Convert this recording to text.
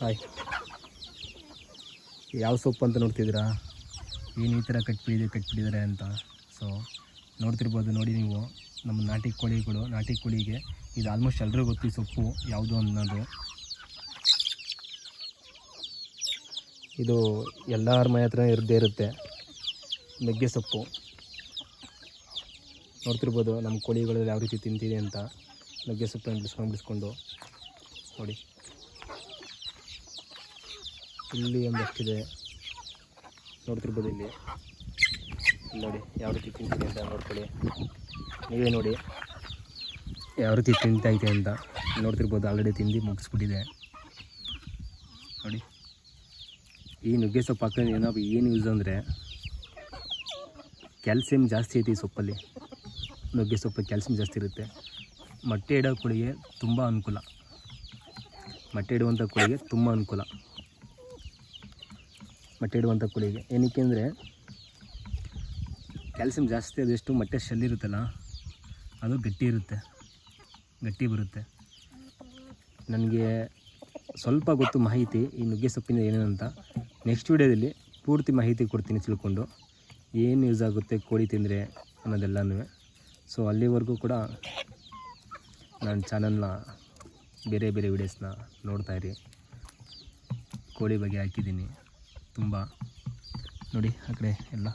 Hi ಯಾವ ಸೊಪ್ಪು ಅಂತ ನೋಡ್ತಿದ್ದೀರಾ? ಏನು ಈ ಥರ ಕಟ್ಬಿಟ್ಟಿದೆ ಕಟ್ಬಿಟ್ಟಿದ್ದಾರೆ ಅಂತ. ಸೊ ನೋಡ್ತಿರ್ಬೋದು, ನೋಡಿ ನೀವು. ನಮ್ಮ ನಾಟಿ ಕೋಳಿಗಳು, ನಾಟಿ ಕೋಳಿಗೆ ಇದು ಆಲ್ಮೋಸ್ಟ್ ಎಲ್ಲರೂ ಗೊತ್ತಿ ಸೊಪ್ಪು ಯಾವುದು ಅನ್ನೋದು. ಇದು ಎಲ್ಲರ ಮನೆ ಹತ್ರ ಇರದೇ ಇರುತ್ತೆ. ನುಗ್ಗೆ ಸೊಪ್ಪು. ನೋಡ್ತಿರ್ಬೋದು, ನಮ್ಮ ಕೋಳಿಗಳಲ್ಲಿ ಯಾವ ರೀತಿ ತಿಂತಿದೆ ಅಂತ. ನುಗ್ಗೆ ಸೊಪ್ಪನ್ನು ಬಿಡಿಸ್ಕೊಂಡು ಬಿಡಿಸ್ಕೊಂಡು. ನೋಡಿ. ಇಲ್ಲಿ ಒಂದಷ್ಟಿದೆ. ನೋಡ್ತಿರ್ಬೋದು ಇಲ್ಲಿ. ನೋಡಿ, ಯಾವ ರೀತಿ ತಿಂತಿದೆ ಅಂತ ನೋಡ್ಕೊಳ್ಳಿ. ನೀವೇ ನೋಡಿ. ಯಾವ ರೀತಿ ತಿಂತೈತೆ ಅಂತ ನೋಡ್ತಿರ್ಬೋದು ಆಲ್ರೆಡಿ ತಿಂದು ಮುಗಿಸ್ಬಿಟ್ಟಿದೆ. ನೋಡಿ. ಈ ನುಗ್ಗೆ ಸೊಪ್ಪು ಹಾಕಿದ್ರೆ ಏನೋ ಏನು ಯೂಸ್ ಅಂದರೆ ಕ್ಯಾಲ್ಸಿಯಂ ಜಾಸ್ತಿ ಐತಿ ಈ ಸೊಪ್ಪಲ್ಲಿ. ನುಗ್ಗೆ ಸೊಪ್ಪು ಕ್ಯಾಲ್ಸಿಯಂ ಜಾಸ್ತಿ ಇರುತ್ತೆ. ಮೊಟ್ಟೆ ಇಡೋ ಕೋಳಿಗೆ ತುಂಬ ಅನುಕೂಲ. ಮೊಟ್ಟೆ ಇಡುವಂಥ ಕೋಳಿಗೆ ತುಂಬ ಅನುಕೂಲ. ಮೊಟ್ಟೆ ಇಡುವಂಥ ಕೋಳಿಗೆ ಏನಕ್ಕೆ ಅಂದರೆ ಕ್ಯಾಲ್ಸಿಯಂ ಜಾಸ್ತಿ ಅದೆಷ್ಟು ಮೊಟ್ಟೆ ಶೆಲ್ ಇರುತ್ತಲ್ಲ, ಅದು ಗಟ್ಟಿ ಇರುತ್ತೆ, ಗಟ್ಟಿ ಬರುತ್ತೆ. ನನಗೆ ಸ್ವಲ್ಪ ಗೊತ್ತು ಮಾಹಿತಿ ಈ ನುಗ್ಗೆ ಸೊಪ್ಪಿನ ಏನೇನಂತ. ನೆಕ್ಸ್ಟ್ ವೀಡಿಯೋದಲ್ಲಿ ಪೂರ್ತಿ ಮಾಹಿತಿ ಕೊಡ್ತೀನಿ ತಿಳ್ಕೊಂಡು, ಏನು ಯೂಸ್ ಆಗುತ್ತೆ, ಕೋಳಿ ತಿಂದರೆ ಅನ್ನೋದೆಲ್ಲನೂ ಸೊ ಅಲ್ಲಿವರೆಗೂ ಕೂಡ ನನ್ನ ಚಾನಲ್ನ ಬೇರೆ ಬೇರೆ ವೀಡಿಯೋಸ್ನ ನೋಡ್ತಾಯಿರಿ ಕೋಳಿ ಬಗ್ಗೆ ಹಾಕಿದ್ದೀನಿ. ತುಂಬ ನೋಡಿ ಆ ಕಡೆ ಎಲ್ಲ.